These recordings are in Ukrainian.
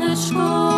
Sonnenschein.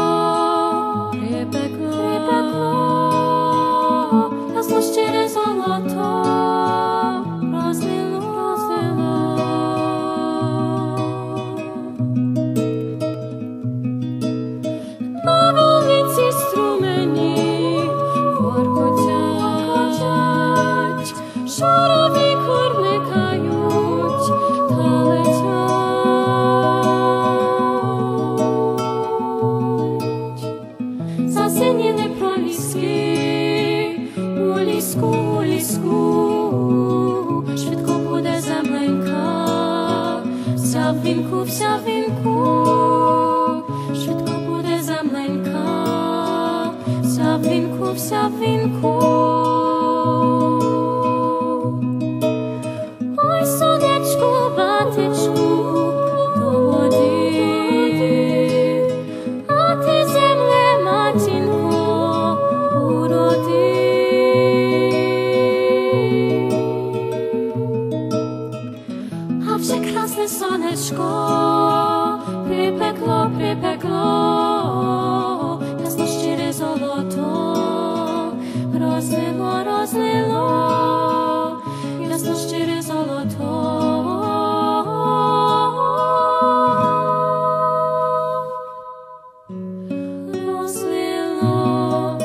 У швидко буде земленька, вся в вінку, вся в вінку, швидко буде земленька, вся в вінку, вся в вінку. Сонечко припекло, припекло, ясно щире золото розлило, розлило, ясно щире золото. Розлило.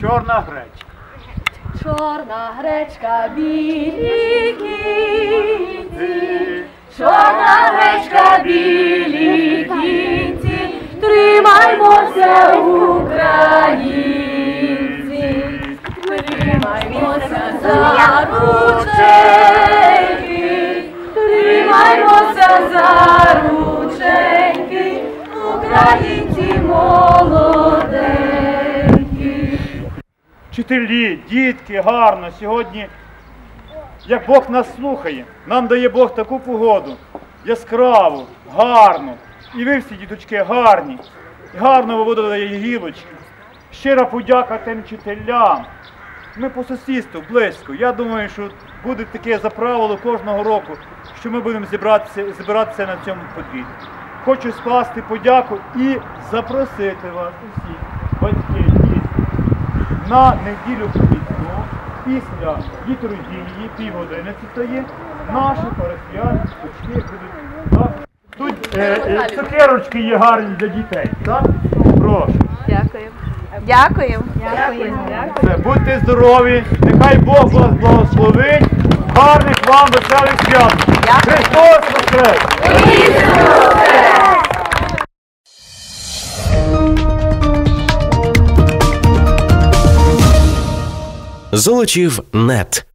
Чорна гречка. Чорна гречка білі кінці, чорна гречка білі кінці, тримаймося, українці, тримаймося за рученьки, тримаймося за рученьки, українці молоденькі. Вчителі, дітки, гарно. Сьогодні, як Бог нас слухає, нам дає Бог таку погоду, яскраву, гарну. І ви всі, діточки, гарні. І гарно виводили гілочки. Щира подяка тим вчителям. Ми по сусідству, близько. Я думаю, що буде таке за правило кожного року, що ми будемо зібратися, збиратися на цьому подвір'ї. Хочу скласти подяку і запросити вас усіх, батьки, діти, на неділю квітну після літургії півгодини це є наші парафіяни точки будуть. Так? Тут е, е, цукерочки є гарні для дітей. Так? Прошу. Дякую. Дякую. Все, будьте здорові, нехай Бог вас благословить. Гарних вам веселих свят. Христос Воскрес! Золочів нет.